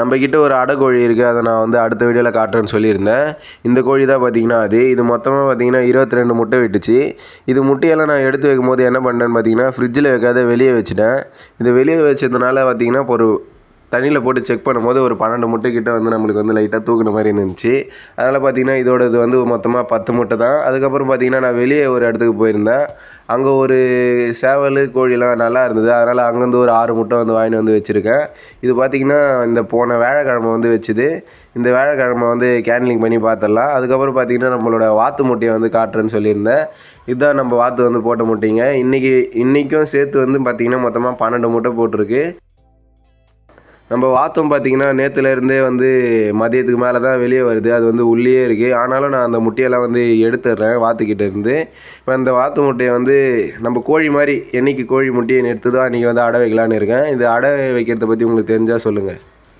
நம்மக்கிட்ட ஒரு அடை கோழி இருக்குது அதை நான் வந்து அடுத்த வீடியோவில் காட்டுறேன்னு சொல்லியிருந்தேன். இந்த கோழி தான் பார்த்தீங்கன்னா அது. இது மொத்தமாக பார்த்தீங்கன்னா இருபத்தி ரெண்டு முட்டை விட்டுச்சு. இது முட்டையெல்லாம் நான் எடுத்து வைக்கும்போது என்ன பண்ணேன்னு பார்த்தீங்கன்னா ஃப்ரிட்ஜில் வைக்காத வெளியே வச்சுட்டேன். இது வெளியே வச்சதுனால பார்த்தீங்கன்னா ஒரு தண்ணியில் போட்டு செக் பண்ணும்போது ஒரு பன்னெண்டு முட்டை கிட்ட வந்து நம்மளுக்கு வந்து லைட்டாக தூக்குன மாதிரி இருந்துச்சு. அதனால் பார்த்தீங்கன்னா இதோட இது வந்து மொத்தமாக பத்து முட்டை தான். அதுக்கப்புறம் பார்த்தீங்கன்னா நான் வெளியே ஒரு இடத்துக்கு போயிருந்தேன். அங்கே ஒரு சேவல் கோழிலாம் நல்லா இருந்தது. அதனால் அங்கேருந்து ஒரு ஆறு முட்டை வந்து வாங்கிட்டு வந்து வச்சுருக்கேன். இது பார்த்திங்கன்னா இந்த போன வேழக்கிழமை வந்து வச்சுது. இந்த வேழக்கிழமை வந்து கேன்லிங் பண்ணி பார்த்துடலாம் அதுக்கப்புறம் பார்த்திங்கன்னா நம்மளோட வாத்து முட்டையை வந்து காட்டுறேன்னு சொல்லியிருந்தேன். இதுதான் நம்ம வாத்து வந்து போட்ட முட்டைங்க. இன்றைக்கி இன்றைக்கும் சேர்த்து வந்து பார்த்திங்கன்னா மொத்தமாக பன்னெண்டு முட்டை போட்டிருக்கு. நம்ம வாத்தம் பார்த்தீங்கன்னா நேற்றுலேருந்தே வந்து மதியத்துக்கு மேலே தான் வெளியே வருது. அது வந்து உள்ளேயே இருக்குது ஆனாலும் நான் அந்த முட்டையெல்லாம் வந்து எடுத்துடுறேன் வாத்துக்கிட்ட இருந்து. இப்போ அந்த வாத்து முட்டையை வந்து நம்ம கோழி மாதிரி என்னைக்கு கோழி முட்டையை எடுத்து தான் இன்றைக்கி வந்து அடை வைக்கலான்னு இருக்கேன். இந்த அடை வைக்கிறத பற்றி உங்களுக்கு தெரிஞ்சால் சொல்லுங்கள்